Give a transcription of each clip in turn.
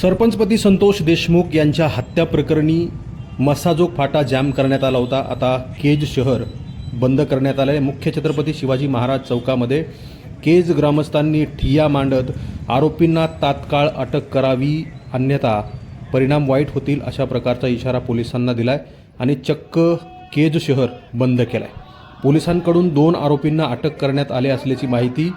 सरपंचपती संतोष देशमुख यांच्या हत्या प्रकरणी मसाजोग फाटा जॅम करण्यात आला होता. आता केज शहर बंद करण्यात आलं आहे मुख्य छत्रपती शिवाजी महाराज चौकामध्ये केज ग्रामस्थांनी ठिय्या मांडत आरोपींना तात्काळ अटक करावी अन्यथा परिणाम वाईट होतील अशा प्रकारचा इशारा पोलिसांना दिला आहे आणि चक्क केज शहर बंद केलं आहे पोलिसांकडून दोन आरोपींना अटक करण्यात आले असल्याची माहिती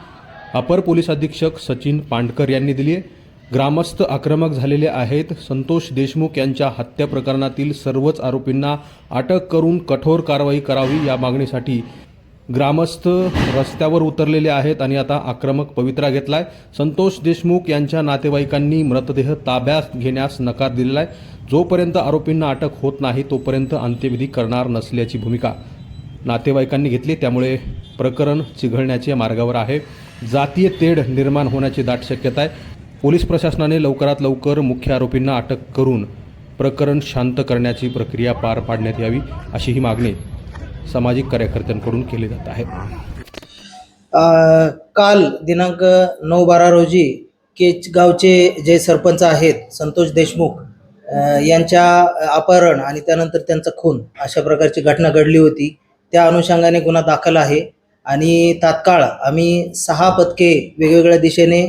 अपर पोलीस अधीक्षक सचिन पांडकर यांनी दिली आहे ग्रामस्थ आक्रमक झालेले आहेत. संतोष देशमुख यांच्या हत्या प्रकरणातील सर्वच आरोपींना अटक करून कठोर कारवाई करावी या मागणीसाठी ग्रामस्थ रस्त्यावर उतरलेले आहेत आणि आता आक्रमक पवित्रा घेतलाय. संतोष देशमुख यांच्या नातेवाईकांनी मृतदेह ताब्यात घेण्यास नकार दिलेला आहे. जोपर्यंत आरोपींना अटक होत नाही तोपर्यंत अंत्यविधी करणार नसल्याची भूमिका नातेवाईकांनी घेतली. त्यामुळे प्रकरण चिघळण्याच्या मार्गावर आहे. जातीय तेढ निर्माण होण्याची दाट शक्यता आहे. पोलीस प्रशासनाने लवकरात लवकर मुख्य आरोपींना अटक करून प्रकरण शांत करण्याची प्रक्रिया पार पाडण्यात यावी अशी ही मागणी सामाजिक कार्यकर्त्यांकडून केली जात आहे. काल दिनांक नऊ बारा रोजी केच गावचे जे सरपंच आहेत संतोष देशमुख यांच्या अपहरण आणि त्यानंतर त्यांचा खून अशा प्रकारची घटना घडली होती. त्या अनुषंगाने गुन्हा दाखल आहे आणि तात्काळ आम्ही सहा पथके वेगवेगळ्या दिशेने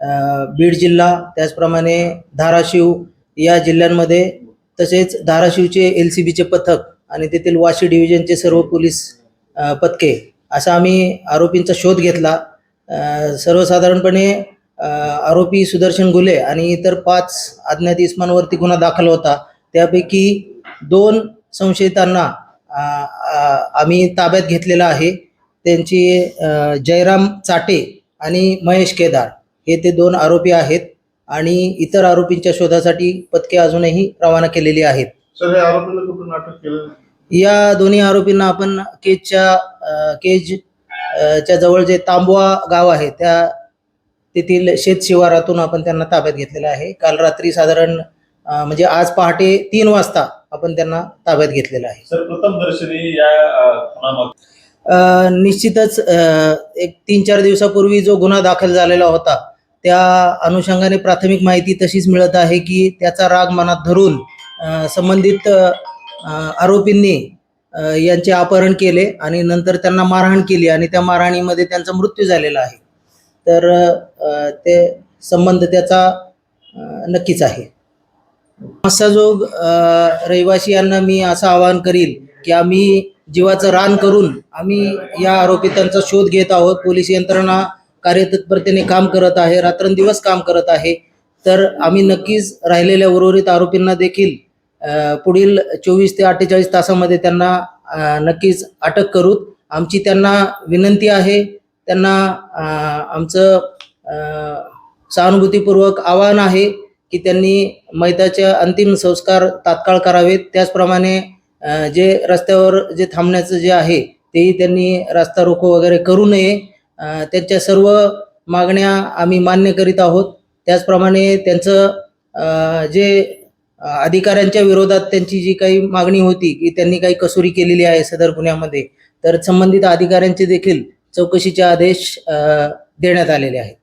बीड जिल्हा त्याचप्रमाणे धाराशिव या जिल्ह्यांमध्ये तसेच धाराशिवचे एल सी बीचे पथक आणि तेथील वाशी डिव्हिजनचे सर्व पोलीस पथके असा आम्ही आरोपींचा शोध घेतला. सर्वसाधारणपणे आरोपी सुदर्शन गुले आणि इतर पाच अज्ञात इस्मांवरती गुन्हा दाखल होता. त्यापैकी दोन संशयितांना आम्ही ताब्यात घेतलेला आहे. त्यांची जयराम चाटे आणि महेश केदार. हे ते दोन आरोपी आहेत आणि इतर आरोपींच्या शोधासाठी पथके अजूनही रवाना केलेली आहेत. सर आरोपीला कुठून अटक केलं या दोन्ही आरोपींना आपण केजच्या अ, केज अ, च्या जवळ जे तांबवा गाव आहे त्या तेथील शेत शिवारातून आपण त्यांना ताब्यात घेतलेलं आहे. काल रात्री साधारण अ, म्हणजे आज पहाटे तीन वाजता आपण त्यांना ताब्यात घेतलेलं आहे. सर प्रथम दर्शनी या अ, खुनामाग अ, निश्चितच अ, एक तीन चार दिवसापूर्वी जो गुन्हा दाखल झालेला होता त्या अनुषंगाने प्राथमिक माहिती तशीच मिळत आहे की त्याचा राग मनात धरून संबंधित आरोपींनी यांचे अपहरण केले आणि नंतर त्यांना मारहाण केली आणि त्या मारहाणीमध्ये त्यांचा मृत्यू झालेला आहे. तर ते संबंध त्याचा नक्कीच आहे. मस्साजोग रहिवासी यांना मी असं आवाहन करील की आम्ही जीवाचं रान करून आम्ही या आरोपितांचा शोध घेत आहोत. पोलीस यंत्रणा कार्यतत्परतेने काम करत आहे रात्रंदिवस काम करत आहे. तर आम्ही नक्कीच राहिलेल्या उर्वरित आरोपींना देखील पुढील चोवीस ते अठ्ठेचाळीस तासामध्ये त्यांना नक्कीच अटक करू. आमची त्यांना विनंती आहे त्यांना आमचं सहानुभूतीपूर्वक आवाहन आहे की त्यांनी मैताचे अंतिम संस्कार तात्काळ करावेत. त्याचप्रमाणे जे रस्त्यावर जे थांबण्याचं जे आहे तेही त्यांनी रास्ता रोको वगैरे करू नये. त्यांच्या सर्व मागण्या आम्ही मान्य करीत आहोत. त्याचप्रमाणे त्यांचं जे अधिकाऱ्यांच्या विरोधात त्यांची जी काही मागणी होती की त्यांनी काही कसुरी केलेली आहे सदर गुन्ह्यामध्ये तर संबंधित अधिकाऱ्यांचे देखील चौकशीचे आदेश देण्यात आलेले आहेत.